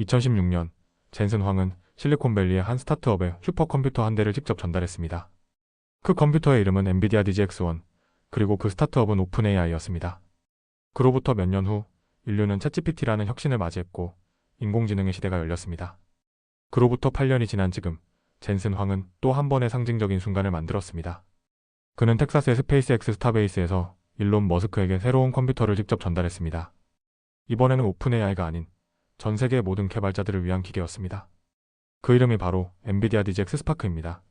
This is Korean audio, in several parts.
2016년 젠슨 황은 실리콘밸리의 한 스타트업에 슈퍼컴퓨터 한 대를 직접 전달했습니다. 그 컴퓨터의 이름은 엔비디아 DGX1 그리고 그 스타트업은 오픈AI였습니다. 그로부터 몇 년 후 인류는 챗GPT라는 혁신을 맞이했고 인공지능의 시대가 열렸습니다. 그로부터 8년이 지난 지금 젠슨 황은 또 한 번의 상징적인 순간을 만들었습니다. 그는 텍사스의 스페이스X 스타베이스에서 일론 머스크에게 새로운 컴퓨터를 직접 전달했습니다. 이번에는 오픈AI가 아닌 전 세계 모든 개발자들을 위한 기계였습니다. 그 이름이 바로 엔비디아 DGX 스파크입니다.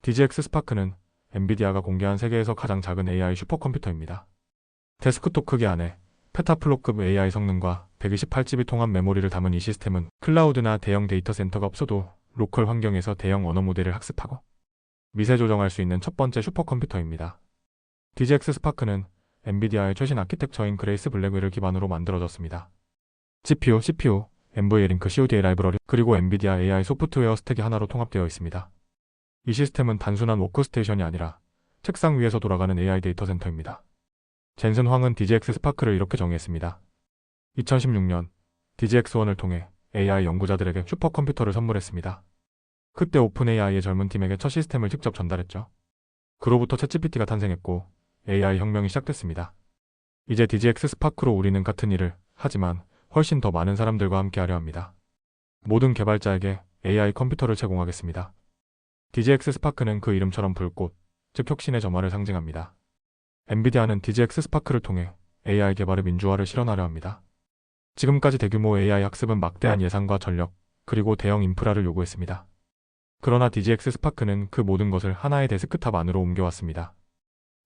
DGX 스파크는 엔비디아가 공개한 세계에서 가장 작은 AI 슈퍼컴퓨터입니다. 데스크톱 크기 안에 페타플로급 AI 성능과 128GB 통합 메모리를 담은 이 시스템은 클라우드나 대형 데이터 센터가 없어도 로컬 환경에서 대형 언어 모델을 학습하고 미세 조정할 수 있는 첫 번째 슈퍼컴퓨터입니다. DGX 스파크는 엔비디아의 최신 아키텍처인 그레이스 블랙웰을 기반으로 만들어졌습니다. GPU, CPU, NVLink CODA 라이브러리, 그리고 엔비디아 AI 소프트웨어 스택이 하나로 통합되어 있습니다. 이 시스템은 단순한 워크스테이션이 아니라 책상 위에서 돌아가는 AI 데이터 센터입니다. 젠슨 황은 DGX 스파크를 이렇게 정의했습니다. 2016년 DGX1을 통해 AI 연구자들에게 슈퍼컴퓨터를 선물했습니다. 그때 오픈AI의 젊은 팀에게 첫 시스템을 직접 전달했죠. 그로부터 챗GPT가 탄생했고 AI 혁명이 시작됐습니다. 이제 DGX 스파크로 우리는 같은 일을 하지만 훨씬 더 많은 사람들과 함께 하려 합니다. 모든 개발자에게 AI 컴퓨터를 제공하겠습니다. DGX 스파크는 그 이름처럼 불꽃, 즉 혁신의 점화를 상징합니다. 엔비디아는 DGX 스파크를 통해 AI 개발의 민주화를 실현하려 합니다. 지금까지 대규모 AI 학습은 막대한 예산과 전력, 그리고 대형 인프라를 요구했습니다. 그러나 DGX 스파크는 그 모든 것을 하나의 데스크탑 안으로 옮겨왔습니다.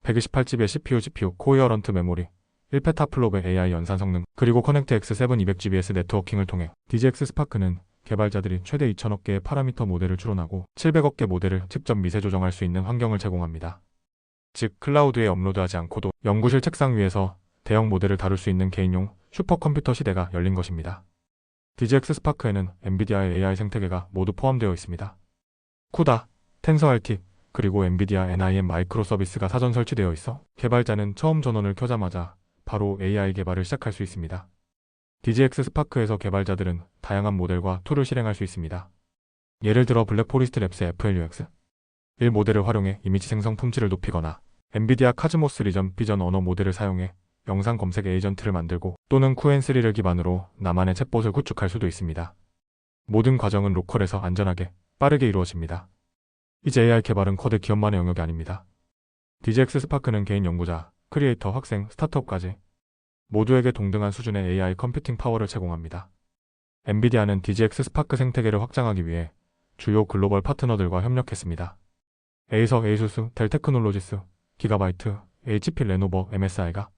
128GB의 CPU, GPU, 코어런트 메모리, 1페타플롭의 AI 연산 성능, 그리고 커넥트 X7 200GBS 네트워킹을 통해 DGX 스파크는 개발자들이 최대 2천억 개의 파라미터 모델을 추론하고 700억 개 모델을 직접 미세 조정할 수 있는 환경을 제공합니다. 즉 클라우드에 업로드하지 않고도 연구실 책상 위에서 대형 모델을 다룰 수 있는 개인용 슈퍼컴퓨터 시대가 열린 것입니다. DGX 스파크에는 엔비디아의 AI 생태계가 모두 포함되어 있습니다. 쿠다, 텐서RT, 그리고 엔비디아 NIM 마이크로 서비스가 사전 설치되어 있어 개발자는 처음 전원을 켜자마자 바로 AI 개발을 시작할 수 있습니다. DGX 스파크에서 개발자들은 다양한 모델과 툴을 실행할 수 있습니다. 예를 들어 블랙포리스트 랩스의 FLUX 1 모델을 활용해 이미지 생성 품질을 높이거나 엔비디아 카즈모스 리전 비전 언어 모델을 사용해 영상 검색 에이전트를 만들고 또는 쿠엔3를 기반으로 나만의 챗봇을 구축할 수도 있습니다. 모든 과정은 로컬에서 안전하게 빠르게 이루어집니다. 이제 AI 개발은 거대 기업만의 영역이 아닙니다. DGX 스파크는 개인 연구자, 크리에이터, 학생, 스타트업까지 모두에게 동등한 수준의 AI 컴퓨팅 파워를 제공합니다. 엔비디아는 DGX 스파크 생태계를 확장하기 위해 주요 글로벌 파트너들과 협력했습니다. 에이서, 에이수스, 델테크놀로지스, 기가바이트, HP, 레노버, MSI가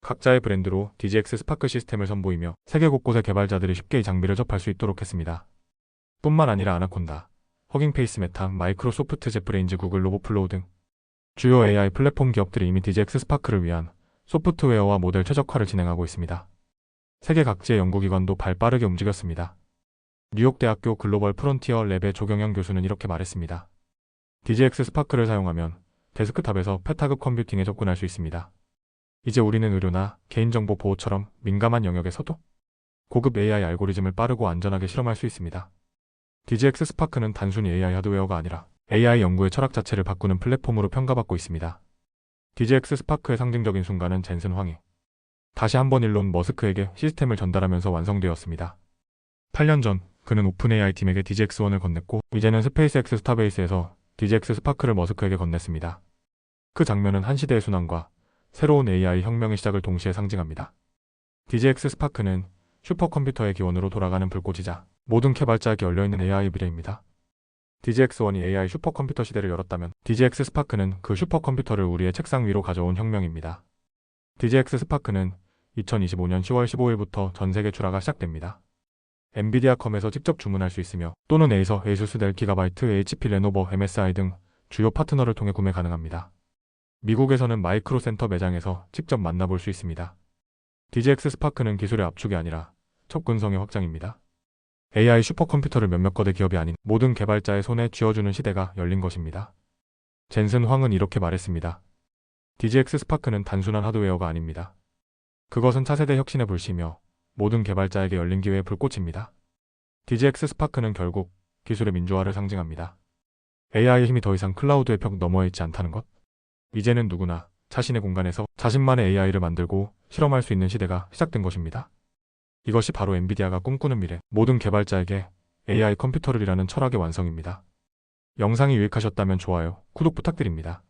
각자의 브랜드로 DGX 스파크 시스템을 선보이며 세계 곳곳의 개발자들이 쉽게 이 장비를 접할 수 있도록 했습니다. 뿐만 아니라 아나콘다, 허깅페이스 메타, 마이크로소프트 제프레인즈, 구글 로보플로우 등 주요 AI 플랫폼 기업들이 이미 DGX 스파크를 위한 소프트웨어와 모델 최적화를 진행하고 있습니다. 세계 각지의 연구기관도 발빠르게 움직였습니다. 뉴욕대학교 글로벌 프론티어 랩의 조경영 교수는 이렇게 말했습니다. DGX 스파크를 사용하면 데스크탑에서 페타급 컴퓨팅에 접근할 수 있습니다. 이제 우리는 의료나 개인정보 보호처럼 민감한 영역에서도 고급 AI 알고리즘을 빠르고 안전하게 실험할 수 있습니다. DGX 스파크는 단순히 AI 하드웨어가 아니라 AI 연구의 철학 자체를 바꾸는 플랫폼으로 평가받고 있습니다. DGX 스파크의 상징적인 순간은 젠슨 황이 다시 한번 일론 머스크에게 시스템을 전달하면서 완성되었습니다. 8년 전 그는 오픈AI 팀에게 DGX1을 건넸고 이제는 스페이스X 스타베이스에서 DGX 스파크를 머스크에게 건넸습니다. 그 장면은 한 시대의 순환과 새로운 AI 혁명의 시작을 동시에 상징합니다. DGX 스파크는 슈퍼컴퓨터의 기원으로 돌아가는 불꽃이자 모든 개발자에게 열려있는 AI 미래입니다. DGX1이 AI 슈퍼컴퓨터 시대를 열었다면 DGX 스파크는 그 슈퍼컴퓨터를 우리의 책상 위로 가져온 혁명입니다. DGX 스파크는 2025년 10월 15일부터 전 세계 출하가 시작됩니다. 엔비디아컴에서 직접 주문할 수 있으며 또는 에이서, 에이수스, 델, 기가바이트, HP, 레노버, MSI 등 주요 파트너를 통해 구매 가능합니다. 미국에서는 마이크로 센터 매장에서 직접 만나볼 수 있습니다. DGX 스파크는 기술의 압축이 아니라 접근성의 확장입니다. AI 슈퍼컴퓨터를 몇몇 거대 기업이 아닌 모든 개발자의 손에 쥐어주는 시대가 열린 것입니다. 젠슨 황은 이렇게 말했습니다. DGX 스파크는 단순한 하드웨어가 아닙니다. 그것은 차세대 혁신의 불씨며 모든 개발자에게 열린 기회의 불꽃입니다. DGX 스파크는 결국 기술의 민주화를 상징합니다. AI의 힘이 더 이상 클라우드의 벽 너머에 있지 않다는 것. 이제는 누구나 자신의 공간에서 자신만의 AI를 만들고 실험할 수 있는 시대가 시작된 것입니다. 이것이 바로 엔비디아가 꿈꾸는 미래, 모든 개발자에게 AI 컴퓨터를 이라는 철학의 완성입니다. 영상이 유익하셨다면 좋아요, 구독 부탁드립니다.